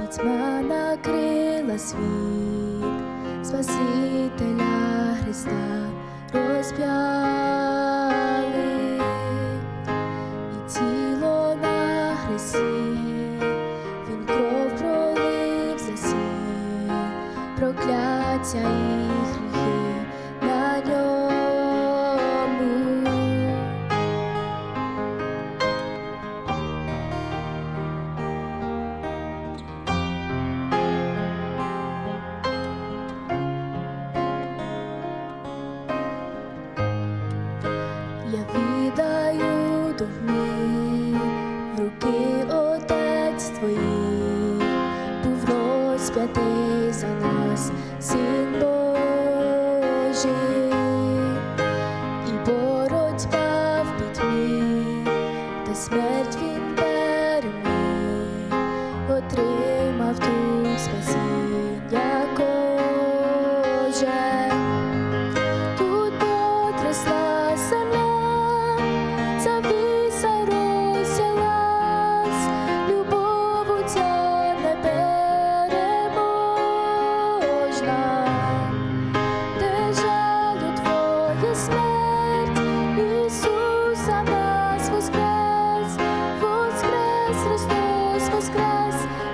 пітьма накрила світ, Спасителя Христа розп'яли, і тіло на хресті, він кров пролив за всіх, прокляття і гріхи Я віддаю духми в руки отець твої, був розп'ятий за нас, син Божий, і боротьба в пітьмі, та смерть він переміг, отримав тут спасіння estrelas.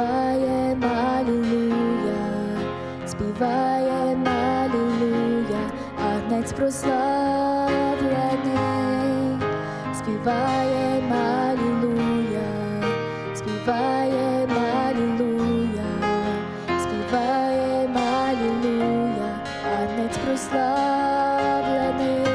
співаємо Алілуя, співаємо Алілуя, агнець прославлений, співаємо Алілуя, співаємо Алілуя, співаємо Алілуя, агнець прославлений.